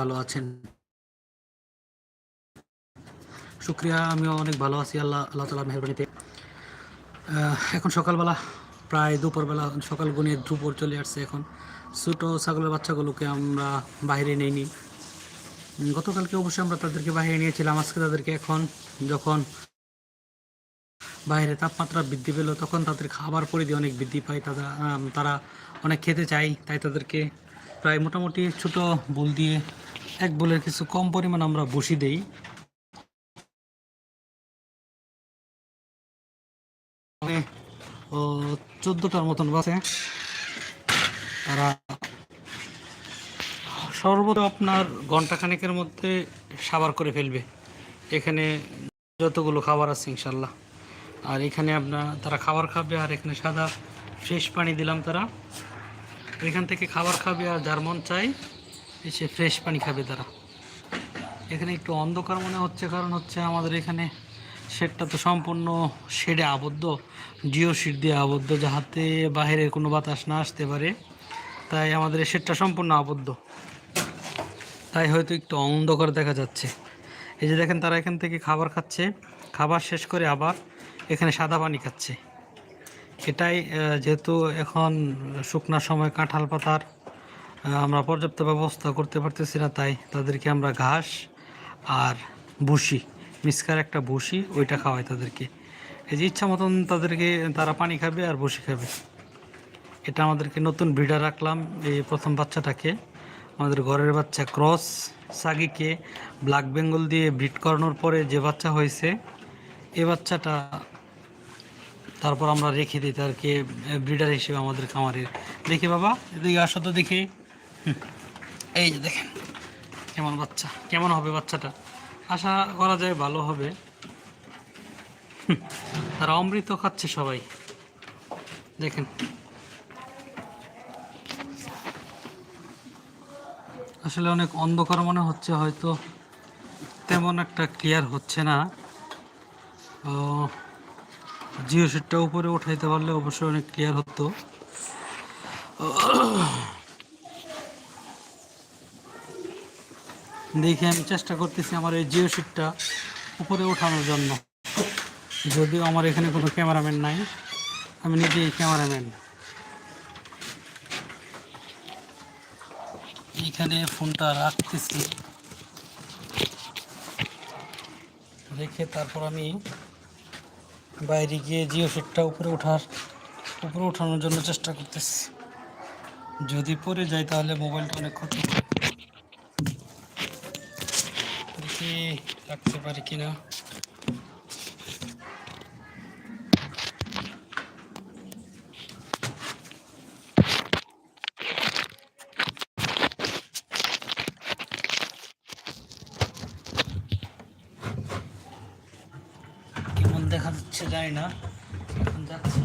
ভালো আছেন? শুক্রিয়া, আমিও অনেক ভালো আছি। আল্লাহ আল্লাহ তালার মেহরবানিতে। এখন সকালবেলা, প্রায় দুপুরবেলা, সকাল গুনিয়ে দুপুর চলে আসছে এখন। ছোটো ছাগলের বাচ্চাগুলোকে আমরা বাইরে নিইনি। গতকালকে অবশ্যই আমরা তাদেরকে বাইরে নিয়েছিলাম। আজকে তাদেরকে এখন যখন বাইরে তাপমাত্রা বৃদ্ধি পেল, তখন তাদের খাবার পরিধি অনেক বৃদ্ধি পায়। তারা তারা অনেক খেতে চায়, তাই তাদেরকে প্রায় মোটামুটি ছোট বুল দিয়ে এক বুলের কিছু কম পরিমাণ আমরা বসি দেই। চোদ্দোটার মতন বাসে তারা সর্বত আপনার ঘন্টাখানেকের মধ্যে সাবার করে ফেলবে। এখানে যতগুলো খাবার আছে ইনশাল্লাহ আর এখানে আপনার, তারা খাবার খাবে আর এখানে সাদা ফ্রেশ পানি দিলাম তারা। এখান থেকে খাবার খাবে আর যার মন চাই এসে ফ্রেশ পানি খাবে তারা। এখানে একটু অন্ধকার মনে হচ্ছে, কারণ হচ্ছে আমাদের এখানে শেডটা তো সম্পূর্ণ শেডে আবদ্ধ, জিও শিট দিয়ে আবদ্ধ, যাহাতে বাইরে কোনো বাতাস না আসতে পারে। তাই আমাদের এই শেডটা সম্পূর্ণ আবদ্ধ। তাই হয়তো একটু অন্ধকার দেখা যাচ্ছে। এই যে দেখেন, তারা এখান থেকে খাবার খাচ্ছে। খাবার শেষ করে আবার এখানে সাদা পানি খাচ্ছে। এটাই যেহেতু এখন শুকনার সময় কাঁঠাল পাতার আমরা পর্যাপ্ত ব্যবস্থা করতে পারতেছি না, তাই তাদেরকে আমরা ঘাস আর ভুসি মিসকার একটা ভুসি, ওইটা খাওয়াই তাদেরকে। এই যে ইচ্ছা মতন তাদেরকে, তারা পানি খাবে আর ভুসি খাবে। এটা আমাদেরকে নতুন ব্রিডার রাখলাম, এই প্রথম বাচ্চাটাকে। আমাদের ঘরের বাচ্চা ক্রস, সাগিকে, ব্ল্যাক বেঙ্গল দিয়ে ব্রিড করানোর পরে যে বাচ্চা হয়েছে, এ বাচ্চাটা তারপর আমরা রেখে দিই তারকে ব্রিডার হিসেবে আমাদের খামারের। দেখি বাবা, এদিকে আসো তো দেখি। এই যে দেখেন, কেমন বাচ্চা, কেমন হবে বাচ্চাটা? আশা করা যায় ভালো হবে। তারা অমৃত খাচ্ছে সবাই। দেখেন। আসলে অনেক অন্ধকার মনে হচ্ছে, হয়তো তেমন একটা ক্লিয়ার হচ্ছে না। জিও সেটটা উপরে উঠাইতে পারলে অবশ্যই অনেক ক্লিয়ার হতো। দেখে আমি চেষ্টা করতেছি আমার এই জিও শিটটা উপরে ওঠানোর জন্য। যদিও আমার এখানে কোনো ক্যামেরাম্যান নাই, আমি নিজেই ক্যামেরাম্যান। এখানে ফোনটা রাখতেছি। রেখে তারপর আমি বাইরে গিয়ে জিও সেটটা উপরে ওঠার, উপরে ওঠানোর জন্য চেষ্টা করতেছি। যদি পরে যাই তাহলে মোবাইলটা অনেক ক্ষতি দেখি রাখতে পারি কিনা কেমন দেখা যাচ্ছে জানি না। এখন যাচ্ছি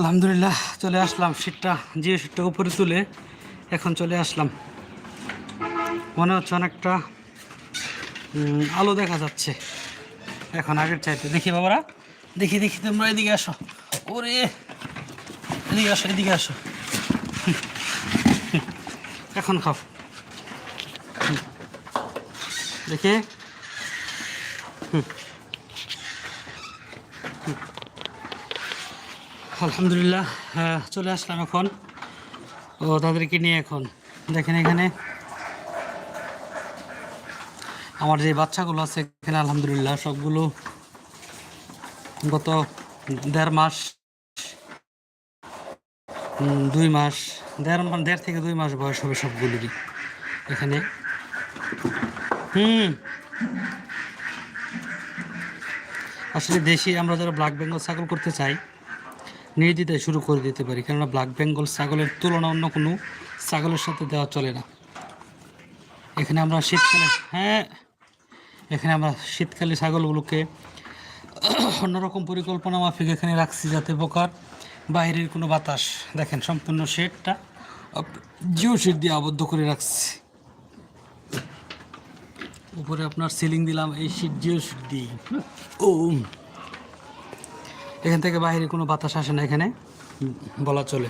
আলহামদুলিল্লাহ, চলে আসলাম সিটটা জিও সিটটা উপরে তুলে এখন চলে আসলাম। মনে হচ্ছে অনেকটা আলো দেখা যাচ্ছে। এখন আগের চাইতে। দেখি বাবারা, দেখি দেখি তোমরা এদিকে আসো। ওরে, এদিকে আসো এদিকে আসো। এখন খাও। দেখি হুম। হুম। আলহামদুলিল্লাহ চলে আসলাম এখন। ও, তাদেরকে নিয়ে এখন। দেখেন এখানে আমার যে বাচ্চাগুলো আছে, এখানে আলহামদুলিল্লাহ সবগুলো গত দেড় মাস দুই মাস, দেড় মা- দেড় থেকে দুই মাস বয়স হবে সবগুলোরই এখানে। হুম। আসলে দেশি, আমরা যারা ব্ল্যাক বেঙ্গল ছাগল করতে চাই নির্দ্বিধায় শুরু করে দিতে পারি। কেননা ব্ল্যাক বেঙ্গল ছাগলের তুলনা অন্য কোনো ছাগলের সাথে দেওয়া চলে না। এখানে আমরা শীতকালে হ্যাঁ এখানে আমরা শীতকালে ছাগলগুলোকে অন্যরকম পরিকল্পনা মাফিক এখানে রাখছি যাতে পোকার বাইরের কোনো বাতাস, দেখেন সম্পূর্ণ শেডটা জিও শেড দিয়ে আবদ্ধ করে রাখছি। উপরে আপনার সিলিং দিলাম, এই শীট জিও শেড দিয়ে ও এখান থেকে বাইরে কোনো বাতাস আসে না এখানে। বলা চলে।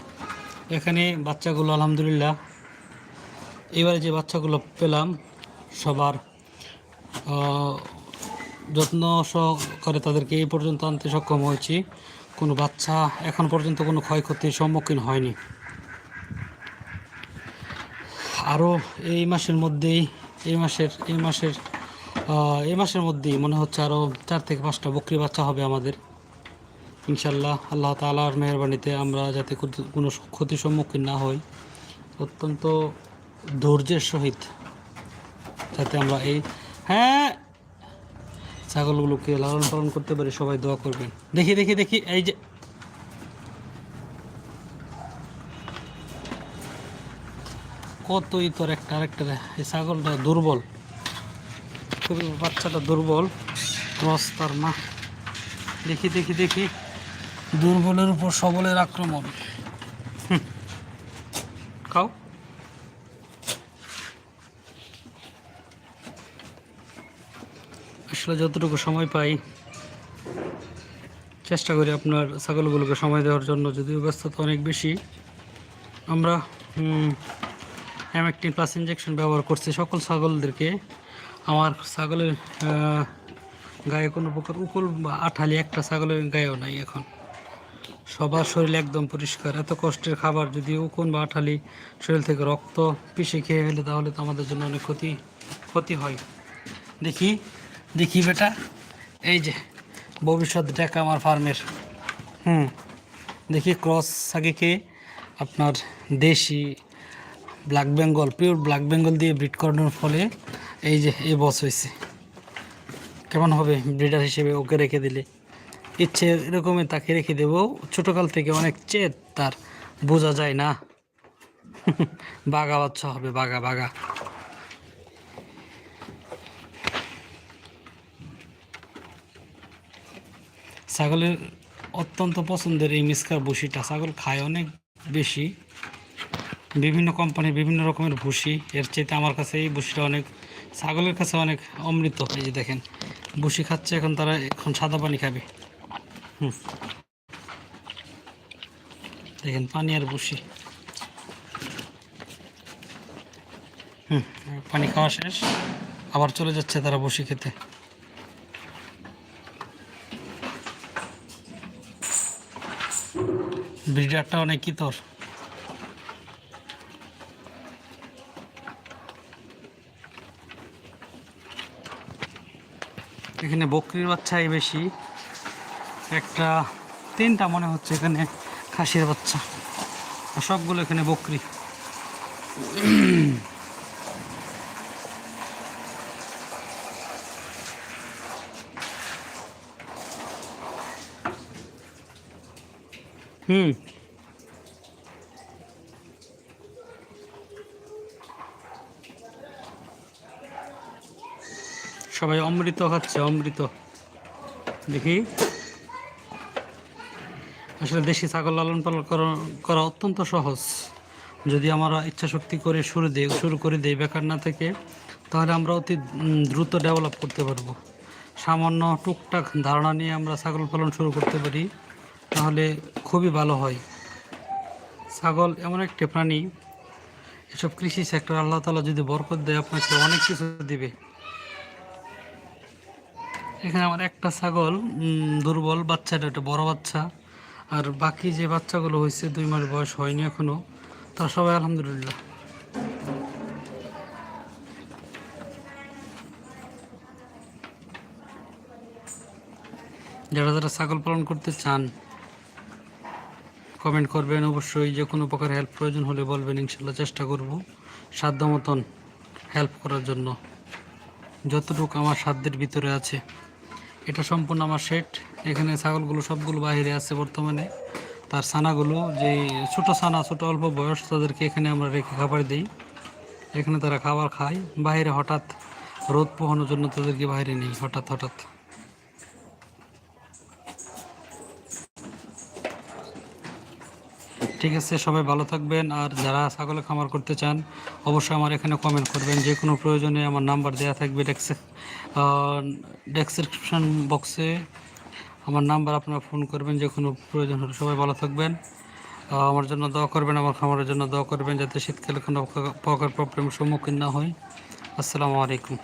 এখানে বাচ্চাগুলো, আলহামদুলিল্লাহ। এবারে যে বাচ্চাগুলো পেলাম, সবার যত্ন সহকারে তাদেরকে এই পর্যন্ত আনতে সক্ষম হয়েছি। কোনো বাচ্চা এখন পর্যন্ত কোনো ক্ষয়ক্ষতির সম্মুখীন হয়নি। আরও এই মাসের মধ্যেই, এই মাসের এই মাসের এই মাসের মধ্যেই মনে হচ্ছে আরও চার থেকে পাঁচটা বকরি বাচ্চা হবে আমাদের। ইনশাল্লাহ আল্লাহ তালার মেহরবানিতে আমরা যাতে কোনো ক্ষতির সম্মুখীন না হই, অত্যন্ত ধৈর্যের সহিত যাতে আমরা এই হ্যাঁ ছাগলগুলোকে লালন পালন করতে পারি, সবাই দোয়া করবেন। দেখি দেখি দেখি, এই যে। কতই তোর একটা আরেকটা। এই ছাগলটা দুর্বল। বাচ্চাটা দুর্বল ক্রস তার মা। দেখি দেখি দেখি। দুর্বলের উপর সবলের আক্রমণ। খাও। আসলে যতটুকু সময় পাই, চেষ্টা করি আপনার ছাগলগুলোকে সময় দেওয়ার জন্য, যদিও ব্যস্ততা অনেক বেশি। আমরা অ্যামেকটিন প্লাস ইঞ্জেকশন ব্যবহার করছি সকল ছাগলদেরকে। আমার ছাগলের গায়ে কোনো প্রকার উকুল বা আঠালি একটা ছাগলের গায়েও নাই এখন। সবার শরীর একদম পরিষ্কার। এত কষ্টের খাবার যদি উকুন বা আঠালি শরীর থেকে রক্ত পিষে খেয়ে ফেলে, তাহলে তো আমাদের জন্য অনেক ক্ষতি ক্ষতি হয়। দেখি দেখি বেটা। এই যে, ভবিষ্যৎ টাকা আমার ফার্মের। হুম, দেখি ক্রস আগে সাকিকে আপনার দেশি black Bengal, pure black Bengal দিয়ে ব্রিড করানোর ফলে এই যে এই বস হয়েছে। কেমন হবে ব্রিডার হিসেবে ওকে রেখে দিলে? ইচ্ছে এরকমই তাকে রেখে দেবো। ছোটোকাল থেকে অনেক চেত তার, বোঝা যায় না। বাঘা বাচ্চা হবে, বাঘা বাঘা। ছাগলের অত্যন্ত পছন্দের এই মিসকার ভুসিটা ছাগল খায় অনেক বেশি। বিভিন্ন কোম্পানির বিভিন্ন রকমের ভুসি এর চেয়ে আমার কাছে এই ভুসিটা অনেক, ছাগলের কাছে অনেক অমৃত। এই যে দেখেন ভুসি খাচ্ছে, এখন তারা এখন সাদা পানি খাবে। দেখেন, পানি আর বসি। হুম, পানি খাওয়া শেষ। আবার চলে যাচ্ছে তারা বসি খেতে। ব্রিডারটা অনেক তোর এখানে বকরির বাচ্চাই বেশি। একটা তিনটা মনে হচ্ছে এখানে খাসির বাচ্চা। সবগুলো এখানে বকরি। হুম। সবাই অমৃত খাচ্ছে, অমৃত। দেখি। আসলে দেশি ছাগল লালন পালন করা অত্যন্ত সহজ। যদি আমরা ইচ্ছা শক্তি করে শুরু দিই, শুরু করে দিই বেকার না থেকে, তাহলে আমরা অতি দ্রুত ডেভেলপ করতে পারব। সামান্য টুকটাক ধারণা নিয়ে আমরা ছাগল পালন শুরু করতে পারি, তাহলে খুবই ভালো হয়। ছাগল এমন একটি প্রাণী, এসব কৃষি সেক্টর আল্লাহ তালা যদি বরকত দেয়, আপনাকে অনেক কিছু দিবে। এখানে আমার একটা ছাগল দুর্বল বাচ্চাটা, একটা বড় বাচ্চা। আর বাকি যে বাচ্চাগুলো হয়েছে, দুই মাস বয়স হয়নি এখনও। তারা সবাই আলহামদুলিল্লাহ। যারা যারা ছাগল পালন করতে চান কমেন্ট করবেন। অবশ্যই যে কোনো প্রকার হেল্প প্রয়োজন হলে বলবেন ইনশাল্লাহ চেষ্টা করব সাধ্য মতন হেল্প করার জন্য। যতটুকু আমার সাধ্যের ভিতরে আছে। এটা সম্পূর্ণ আমার সেট এখানে ছাগলগুলো সবগুলো বাইরে আছে বর্তমানে। তার ছানাগুলো যে ছোট ছানা, ছোট অল্প বয়স, তাদেরকে এখানে আমরা রেখে খাবার দিই। এখানে তারা খাবার খায়। বাইরে হঠাৎ রোদ পোহানোর জন্য তাদেরকে বাইরে নেই, হঠাৎ হঠাৎ। ঠিক আছে, সবাই ভালো থাকবেন। আর যারা ছাগলে খামার করতে চান, অবশ্যই আমার এখানে কমেন্ট করবেন। যে কোনো প্রয়োজনে আমার নাম্বার দেওয়া থাকবে ডেসক্রিপশন বক্সে আমার নাম্বার আপনারা ফোন করবেন, যে কোনো প্রয়োজন হলে। সবাই ভালো থাকবেন। আমার জন্য দোয়া করবেন, আমার খামারের জন্য দোয়া করবেন, যাতে শীতকালে কোনো প্রকার প্রবলেমের সম্মুখীন না হয় আসসালামু আলাইকুম।